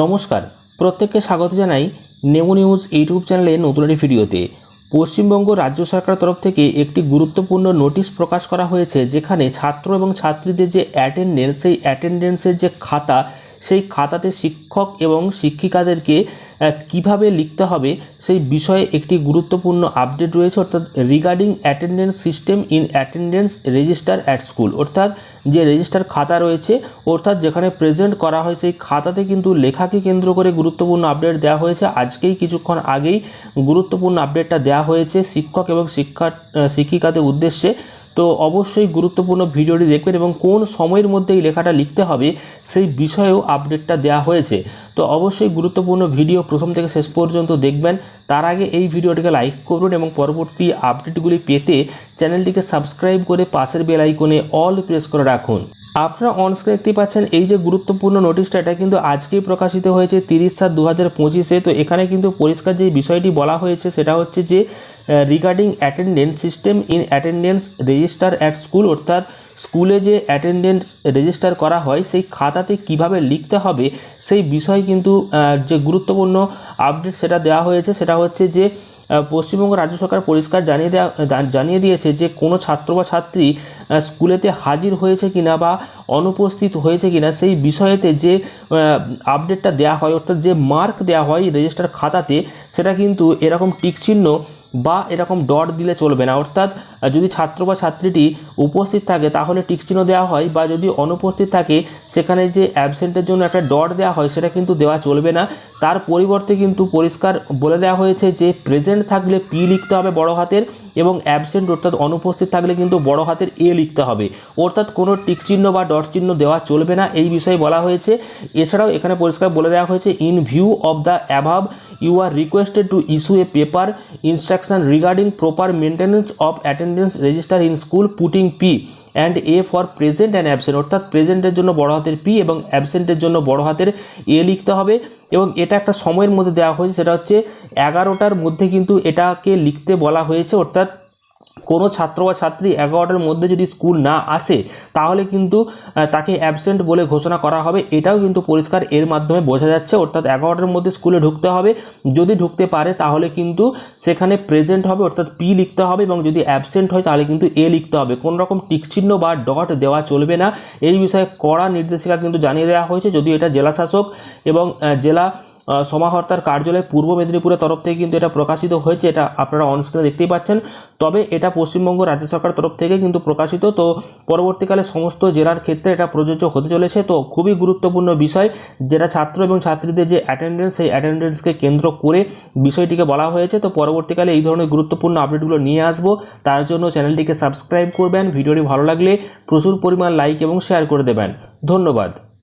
নমস্কার, প্রত্যেককে স্বাগত জানাই নেমো নিউজ ইউটিউব চ্যানেলে নতুন একটি ভিডিওতে। পশ্চিমবঙ্গ রাজ্য সরকার তরফ থেকে একটি গুরুত্বপূর্ণ নোটিশ প্রকাশ করা হয়েছে, যেখানে ছাত্র এবং ছাত্রীদের যে অ্যাটেন্ডেন্স সেই অ্যাটেন্ডেন্সের যে খাতা সেই খাতাতে শিক্ষক এবং শিক্ষিকাদেরকে কীভাবে লিখতে হবে সেই বিষয়ে একটি গুরুত্বপূর্ণ আপডেট রয়েছে, অর্থাৎ regarding attendance system in attendance register at school অর্থাৎ যে রেজিস্টার খাতা রয়েছে, অর্থাৎ যেখানে প্রেজেন্ট করা হয় সেই খাতাতে কিন্তু লেখাকে কেন্দ্র করে গুরুত্বপূর্ণ আপডেট দেওয়া হয়েছে। আজকেই কিছুক্ষণ আগেই গুরুত্বপূর্ণ আপডেটটা দেওয়া হয়েছে শিক্ষক এবং শিক্ষা শিক্ষিকাদের উদ্দেশ্যে। তো অবশ্যই গুরুত্বপূর্ণ ভিডিওটি দেখবেন এবং কোন সময়ের মধ্যে এই লেখাটা লিখতে হবে সেই বিষয়েও আপডেটটা দেওয়া হয়েছে। তো অবশ্যই গুরুত্বপূর্ণ ভিডিও প্রথম থেকে শেষ পর্যন্ত দেখবেন। তার আগে এই ভিডিওটিকে লাইক করুন এবং পরবর্তী আপডেটগুলি পেতে চ্যানেলটিকে সাবস্ক্রাইব করে পাশের বেল আইকনে অল প্রেস করে রাখুন। আপনারা অনস্ক্রিন দেখতে পাচ্ছেন, এই যে গুরুত্বপূর্ণ নোটিশটা এটা কিন্তু আজকেই প্রকাশিত হয়েছে তিরিশ সাত দু হাজার পঁচিশে। তো এখানে কিন্তু পরিষ্কার যে বিষয়টি বলা হয়েছে, সেটা হচ্ছে যে regarding attendance system in attendance register at school অর্থাৎ স্কুলে যে অ্যাটেন্ডেন্স রেজিস্টার করা হয়, সেই খাতাতে কীভাবে লিখতে হবে, সেই বিষয় কিন্তু যে গুরুত্বপূর্ণ আপডেট সেটা দেওয়া হয়েছে, সেটা হচ্ছে যে পশ্চিমবঙ্গ রাজ্য সরকার পরিষ্কার জানিয়ে দেওয়া জানিয়ে দিয়েছে যে কোনো ছাত্র বা ছাত্রী স্কুলেতে হাজির হয়েছে কিনা বা অনুপস্থিত হয়েছে কিনা, সেই বিষয়েতে যে আপডেটটা দেওয়া হয়, অর্থাৎ যে মার্ক দেওয়া হয় রেজিস্টার খাতাতে, সেটা কিন্তু এরকম টিক চিহ্ন বা এরকম ডট দিলে চলবে না। অর্থাৎ যদি ছাত্র বা ছাত্রীটি উপস্থিত থাকে, তাহলে টিকচিহ্ন দেওয়া হয় বা যদি অনুপস্থিত থাকে, সেখানে যে অ্যাবসেন্টের জন্য একটা ডট দেওয়া হয়, সেটা কিন্তু দেওয়া চলবে না। তার পরিবর্তে কিন্তু পরিষ্কার বলে দেওয়া হয়েছে যে, প্রেজেন্ট থাকলে পি লিখতে হবে বড় হাতের এবং অ্যাবসেন্ট অর্থাৎ অনুপস্থিত থাকলে কিন্তু বড় হাতের এ লিখতে হবে। অর্থাৎ কোনো টিক চিহ্ন বা ডট চিহ্ন দেওয়া চলবে না। এই বিষয়ে বলা হয়েছে। এছাড়াও এখানে পরিষ্কার বলে দেওয়া হয়েছে in view of the above you are requested to issue a paper instruction regarding proper maintenance of attendance register in school putting P and A for present and absent অর্থাৎ প্রেজেন্টের জন্য বড় হাতের পি এবং অ্যাবসেন্টের জন্য বড় হাতের এ লিখতে হবে। এবং এটা একটা সময়ের মধ্যে দেওয়া হয়েছে, সেটা হচ্ছে এগারোটার মধ্যে কিন্তু এটাকে লিখতে বলা হয়েছে, অর্থাৎ কোনো ছাত্র বা ছাত্রী এগারোটার মধ্যে যদি স্কুল না আসে, তাহলে কিন্তু তাকে অ্যাবসেন্ট বলে ঘোষণা করা হবে। এটাও কিন্তু পরিষ্কার এর মাধ্যমে বোঝা যাচ্ছে, অর্থাৎ এগারোটার মধ্যে স্কুলে ঢুকতে হবে। যদি ঢুকতে পারে, তাহলে কিন্তু সেখানে প্রেজেন্ট হবে, অর্থাৎ পি লিখতে হবে এবং যদি অ্যাবসেন্ট হয়, তাহলে কিন্তু এ লিখতে হবে। কোনো রকম টিকচিহ্ন বা ডট দেওয়া চলবে না। এই বিষয়ে কড়া নির্দেশিকা কিন্তু জানিয়ে দেওয়া হয়েছে। যদিও এটা জেলা শাসক এবং জেলা সমাহর্তার কার্যালয় পূর্ব মেদিনীপুরের তরফ থেকে কিন্তু এটা প্রকাশিত হয়েছে, এটা আপনারা অনস্ক্রিনে দেখতেই পাচ্ছেন। তবে এটা পশ্চিমবঙ্গ রাজ্য সরকার তরফ থেকে কিন্তু প্রকাশিত। তো পরবর্তীকালে সমস্ত জেলার ক্ষেত্রে এটা প্রযোজ্য হতে চলেছে। তো খুবই গুরুত্বপূর্ণ বিষয়, যেটা ছাত্র এবং ছাত্রীদের যে অ্যাটেন্ডেন্স সেই অ্যাটেন্ডেন্সকে কেন্দ্র করে বিষয়টিকে বলা হয়েছে। তো পরবর্তীকালে এই ধরনের গুরুত্বপূর্ণ আপডেটগুলো নিয়ে আসব। তার জন্য চ্যানেলটিকে সাবস্ক্রাইব করবেন। ভিডিওটি ভালো লাগলে প্রচুর পরিমাণ লাইক এবং শেয়ার করে দেবেন। ধন্যবাদ।